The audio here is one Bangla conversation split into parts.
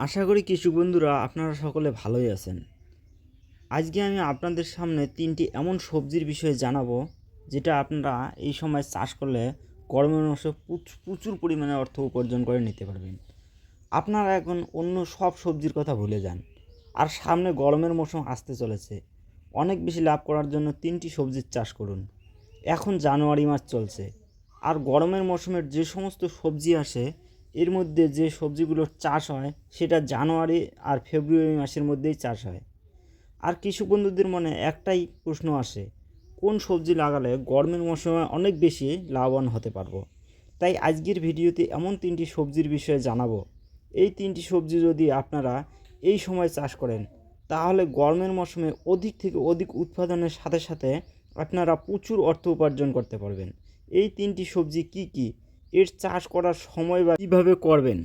আশা করি কৃষক বন্ধুরা আপনারা সকলে ভালোই আছেন। আজকে আমি আপনাদের সামনে তিনটি এমন সবজির বিষয়ে জানাব, যেটা আপনারা এই সময় চাষ করলে গরমের মাসে প্রচুর পরিমাণে অর্থ উপার্জন করে নিতে পারবেন। আপনারা এখন অন্য সব সবজির কথা ভুলে যান। আর সামনে গরমের মৌসুম আসতে চলেছে। অনেক বেশি লাভ করার জন্য তিনটি সবজির চাষ করুন। এখন জানুয়ারি মাস চলছে। আর গরমের মৌসুমের যে সমস্ত সবজি আসে এর মধ্যে যে সবজিগুলোর চাষ হয়, সেটা জানুয়ারি আর ফেব্রুয়ারি মাসের মধ্যেই চাষ হয়। আর কৃষক বন্ধুদের মনে একটাই প্রশ্ন আসে, কোন সবজি লাগালে গরমের মৌসুমে অনেক বেশি লাভবান হতে পারব? তাই আজকের ভিডিওতে এমন তিনটি সবজির বিষয়ে জানাব। এই তিনটি সবজি যদি আপনারা এই সময় চাষ করেন, তাহলে গরমের মৌসুমে অধিক থেকে অধিক উৎপাদনের সাথে সাথে আপনারা প্রচুর অর্থ উপার্জন করতে পারবেন। এই তিনটি সবজি কি কি? এর চাষ করার সময় বা কীভাবে করবেন?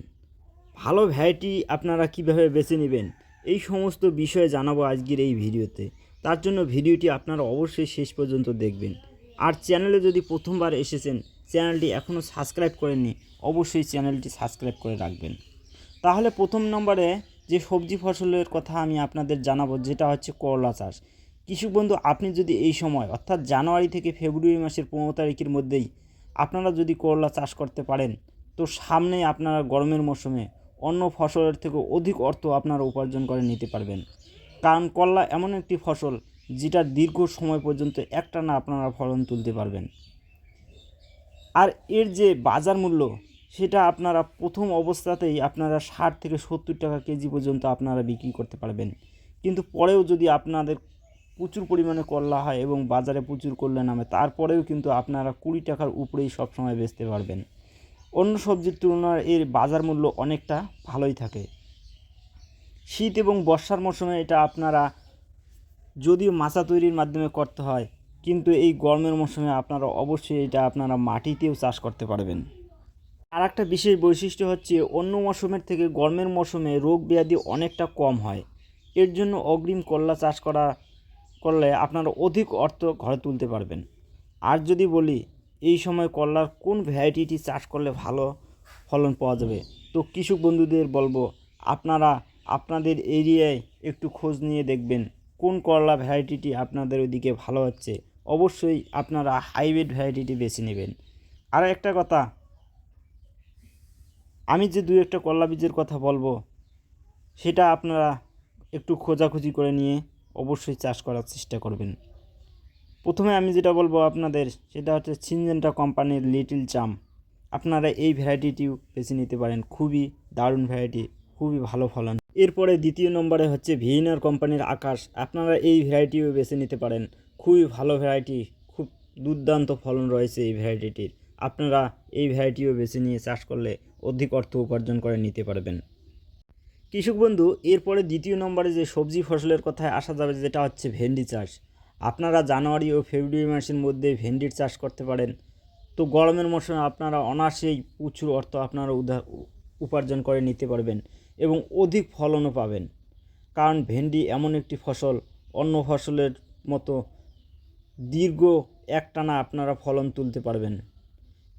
ভালো ভ্যারাইটি আপনারা কীভাবে বেছে নেবেন? এই সমস্ত বিষয়ে জানাব আজকের এই ভিডিওতে। তার জন্য ভিডিওটি আপনারা অবশ্যই শেষ পর্যন্ত দেখবেন। আর চ্যানেলে যদি প্রথমবার এসেছেন, চ্যানেলটি এখনও সাবস্ক্রাইব করেননি, অবশ্যই চ্যানেলটি সাবস্ক্রাইব করে রাখবেন। তাহলে প্রথম নম্বরে যে সবজি ফসলের কথা আমি আপনাদের জানাব, যেটা হচ্ছে করলা চাষ। কৃষক বন্ধু, আপনি যদি এই সময়, অর্থাৎ জানুয়ারি থেকে ফেব্রুয়ারি মাসের পনেরো তারিখের মধ্যেই আপনারা যদি করলা চাষ করতে পারেন, তো সামনে আপনারা গরমের মৌসুমে অন্য ফসলের থেকে অধিক অর্থ আপনারা উপার্জন করে নিতে পারবেন। কারণ করলা এমন একটি ফসল যেটা দীর্ঘ সময় পর্যন্ত একটানা আপনারা ফলন তুলতে পারবেন। আর এর যে বাজার মূল্য, সেটা আপনারা প্রথম অবস্থাতেই আপনারা ষাট থেকে সত্তর টাকা কেজি পর্যন্ত আপনারা বিক্রি করতে পারবেন। কিন্তু পরেও যদি আপনাদের প্রচুর পরিমাণে করলা হয় এবং বাজারে প্রচুর করলে নামে। তারপরেও কিন্তু আপনারা কুড়ি টাকার উপরেই সবসময় বেচতে পারবেন। অন্য সবজির তুলনায় এর বাজার মূল্য অনেকটা ভালোই থাকে। শীত এবং বর্ষার মৌসুমে এটা আপনারা যদিও মাচা তৈরির মাধ্যমে করতে হয়, কিন্তু এই গরমের মৌসুমে আপনারা অবশ্যই এটা আপনারা মাটিতেও চাষ করতে পারবেন। আর একটা বিশেষ বৈশিষ্ট্য হচ্ছে অন্য মৌসুমের থেকে গরমের মৌসুমে রোগ ব্যাধি অনেকটা কম হয়। এর জন্য অগ্রিম করলা চাষ করা করলে আপনারা অধিক অর্থ ঘরে তুলতে পারবেন। আর যদি বলি, এই সময় করলার কোন ভ্যারাইটিটি চাষ করলে ভালো ফলন পাওয়া যাবে? তো কৃষক বন্ধুদের বলব, আপনারা আপনাদের এরিয়ায় একটু খোঁজ নিয়ে দেখবেন, কোন করলা ভ্যারাইটিটি আপনাদের ওইদিকে ভালো হচ্ছে। অবশ্যই আপনারা হাইব্রিড ভ্যারাইটিটি বেছে নেবেন। আর একটা কথা, আমি যে দু একটা করলা বীজের কথা বলব, সেটা আপনারা একটু খোঁজাখুঁজি করে নিয়ে অবশ্যই চাষ করার চেষ্টা করবেন। প্রথমে আমি যেটা বলব আপনাদের, সেটা হচ্ছে সিনজেন্টা কোম্পানির লিটল চাম। আপনারা এই ভ্যারাইটিটিও বেছে নিতে পারেন। খুবই দারুণ ভ্যারাইটি, খুবই ভালো ফলন। এরপরে দ্বিতীয় নম্বরে হচ্ছে ভিএনআর কোম্পানির আকাশ। আপনারা এই ভ্যারাইটিও বেছে নিতে পারেন। খুবই ভালো ভ্যারাইটি, খুব দুর্দান্ত ফলন রয়েছে এই ভ্যারাইটিটির। আপনারা এই ভ্যারাইটিও বেছে নিয়ে চাষ করলে অধিক অর্থ উপার্জন করে নিতে পারবেন। কৃষক বন্ধু, এরপরে দ্বিতীয় নম্বরে যে সবজি ফসলের কথায় আসা যাবে যেটা হচ্ছে ভেন্ডি চাষ। আপনারা জানুয়ারি ও ফেব্রুয়ারি মাসের মধ্যে ভেন্ডির চাষ করতে পারেন। তো গরমের মৌসুমে আপনারা অনায়াসেই প্রচুর অর্থ আপনারা উদা উপার্জন করে নিতে পারবেন এবং অধিক ফলনও পাবেন। কারণ ভেন্ডি এমন একটি ফসল, অন্য ফসলের মতো দীর্ঘ একটানা আপনারা ফলন তুলতে পারবেন।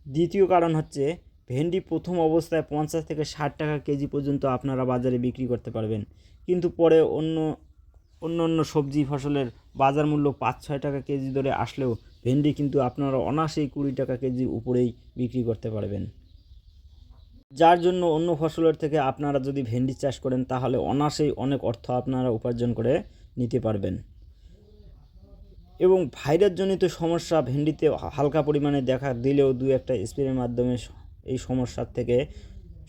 দ্বিতীয় কারণ হচ্ছে ভেন্ডি প্রথম অবস্থায় পঞ্চাশ থেকে ষাট টাকা কেজি পর্যন্ত আপনারা বাজারে বিক্রি করতে পারবেন। কিন্তু পরে অন্য অন্য অন্য সবজি ফসলের বাজার মূল্য পাঁচ, ছয় টাকা কেজি ধরে আসলেও ভেন্ডি কিন্তু আপনারা অনায়াসেই কুড়ি টাকা কেজি উপরেই বিক্রি করতে পারবেন। যার জন্য অন্য ফসলের থেকে আপনারা যদি ভেন্ডি চাষ করেন, তাহলে অনায়াসেই অনেক অর্থ আপনারা উপার্জন করে নিতে পারবেন। এবং ভাইরাসজনিত সমস্যা ভেন্ডিতে হালকা পরিমাণে দেখা দিলেও দু একটা স্প্রের মাধ্যমে এই সমস্যার থেকে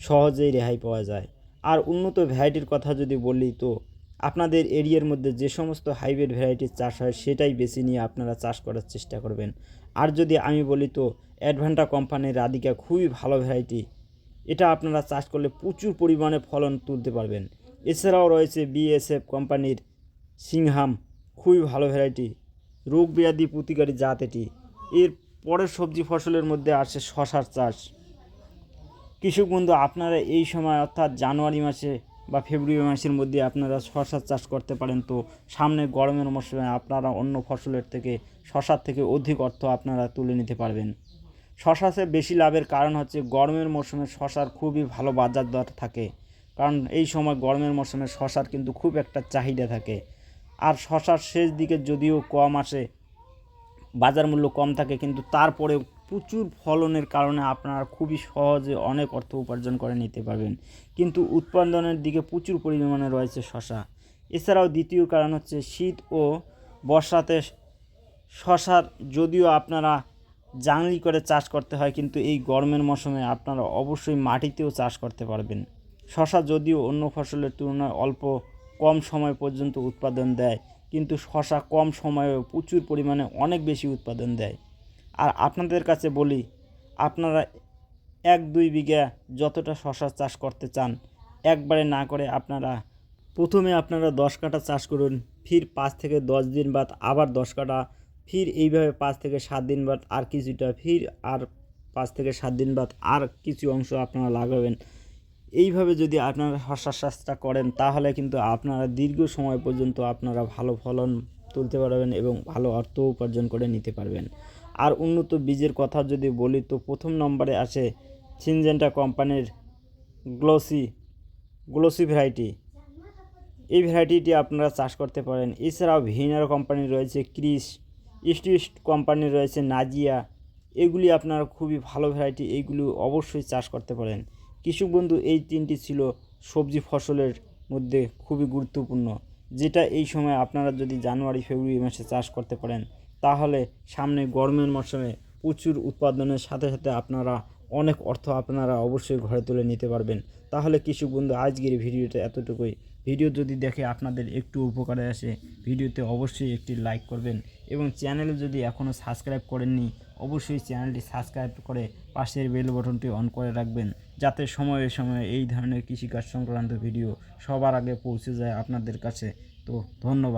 সহজেই রেহাই পাওয়া যায়। আর উন্নত ভ্যারাইটির কথা যদি বলি তো, আপনাদের এরিয়ার মধ্যে যে সমস্ত হাইব্রিড ভ্যারাইটির চাষ হয় সেটাই বেছে নিয়ে আপনারা চাষ করার চেষ্টা করবেন। আর যদি আমি বলি তো, অ্যাডভান্টা কোম্পানির রাধিকা খুবই ভালো ভ্যারাইটি। এটা আপনারা চাষ করলে প্রচুর পরিমাণে ফলন তুলতে পারবেন। এছাড়াও রয়েছে বিএসএফ কোম্পানির সিংহাম, খুবই ভালো ভ্যারাইটি। রোগ ব্যাধি প্রতিকারী জাত এটি। এর পরের সবজি ফসলের মধ্যে আসে শশার চাষ। কৃষক বন্ধু, আপনারা এই সময় অর্থাৎ জানুয়ারি মাসে বা ফেব্রুয়ারি মাসের মধ্যে আপনারা শশার চাষ করতে পারেন। তো সামনে গরমের মরশুমে আপনারা অন্য ফসলের থেকে শশার থেকে অধিক অর্থ আপনারা তুলে নিতে পারবেন। শশাতে বেশি লাভের কারণ হচ্ছে গরমের মরশুমে শশার খুবই ভালো বাজার দর থাকে। কারণ এই সময় গরমের মরশুমে শশার কিন্তু খুব একটা চাহিদা থাকে। আর শশার শেষ দিকে যদিও কম আসে, বাজার মূল্য কম থাকে, কিন্তু তারপরে প্রচুর ফলনের কারণে আপনারা খুবই সহজে অনেক অর্থ উপার্জন করে নিতে পারবেন। কিন্তু উৎপাদনের দিকে প্রচুর পরিমাণে রয়েছে শশা। এছাড়াও দ্বিতীয় কারণ হচ্ছে শীত ও বর্ষাতে শশার যদিও আপনারা জাংলি করে চাষ করতে হয়, কিন্তু এই গরমের মৌসুমে আপনারা অবশ্যই মাটিতেও চাষ করতে পারবেন। শশা যদিও অন্য ফসলের তুলনায় অল্প কম সময় পর্যন্ত উৎপাদন দেয়, কিন্তু শশা কম সময়ে প্রচুর পরিমাণে অনেক বেশি উৎপাদন দেয়। আর আপনাদের কাছে বলি, আপনারা এক দুই বিঘা যতটা শশা চাষ করতে চান, একবারে না করে আপনারা প্রথমে আপনারা দশ কাঠা চাষ করুন, ফির পাঁচ থেকে দশ দিন বাদ আবার দশ কাঠা, ফির এইভাবে পাঁচ থেকে সাত দিন বাদ আর কিছুটা, ফির আর পাঁচ থেকে সাত দিন বাদ আর কিছু অংশ আপনারা লাগাবেন। এইভাবে যদি আপনারা শস্য চাষটা করেন, তাহলে কিন্তু আপনারা দীর্ঘ সময় পর্যন্ত আপনারা ভালো ফলন তুলতে পারবেন এবং ভালো অর্থ উপার্জন করে নিতে পারবেন। আর উন্নত বীজের কথা যদি বলি, তো প্রথম নম্বরে আসে সিনজেন্টা কোম্পানির গ্লোসি গ্লোসি ভ্যারাইটি। এই ভ্যারাইটিটি আপনারা চাষ করতে পারেন। এছাড়াও ভিনার কোম্পানি রয়েছে ক্রিস, ইস্ট কোম্পানি রয়েছে নাজিয়া। এগুলি আপনার খুবই ভালো ভ্যারাইটি এইগুলি অবশ্যই চাষ করতে পারেন। কৃষক বন্ধু, এই তিনটি ছিল সবজি ফসলের মধ্যে খুবই গুরুত্বপূর্ণ, যেটা এই সময় আপনারা যদি জানুয়ারি, ফেব্রুয়ারি মাসে চাষ করতে পারেন তাহলে সামনে গরমের মরশুমে প্রচুর উৎপাদনের সাথে সাথে আপনারা অনেক অর্থ আপনারা অবশ্যই ঘরে তুলে নিতে পারবেন। তাহলে কৃষক বন্ধু, আজকের ভিডিওটা এতটুকুই। ভিডিও যদি দেখে আপনাদের একটু উপকারে আসে, ভিডিওতে অবশ্যই একটি লাইক করবেন এবং চ্যানেল যদি এখনও সাবস্ক্রাইব করেননি, অবশ্যই চ্যানেলটি সাবস্ক্রাইব করে পাশের বেল বটনটি অন করে রাখবেন, যাতে সময়ে সময়ে এই ধরনের কৃষিকাজ সংক্রান্ত ভিডিও সবার আগে পৌঁছে যায় আপনাদের কাছে। তো ধন্যবাদ।